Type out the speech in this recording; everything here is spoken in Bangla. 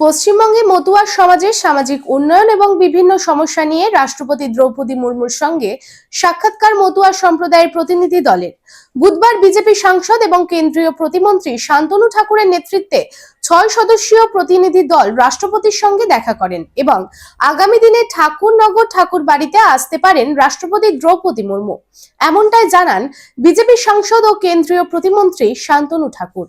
পশ্চিমবঙ্গে মতুয়া সমাজের সামাজিক উন্নয়ন এবং বিভিন্ন সমস্যা নিয়ে রাষ্ট্রপতি দ্রৌপদী মুর্মুর সঙ্গে সাক্ষাৎকার মতুয়া সম্প্রদায়ের প্রতিনিধি দলের। বুধবার বিজেপি সাংসদ এবং কেন্দ্রীয় প্রতিমন্ত্রী শান্তনু ঠাকুরের নেতৃত্বে ছয় সদস্যীয় প্রতিনিধি দল রাষ্ট্রপতির সঙ্গে দেখা করেন এবং আগামী দিনে ঠাকুরনগর ঠাকুর বাড়িতে আসতে পারেন রাষ্ট্রপতি দ্রৌপদী মুর্মু। এমনটাই জানান বিজেপি সাংসদ ও কেন্দ্রীয় প্রতিমন্ত্রী শান্তনু ঠাকুর।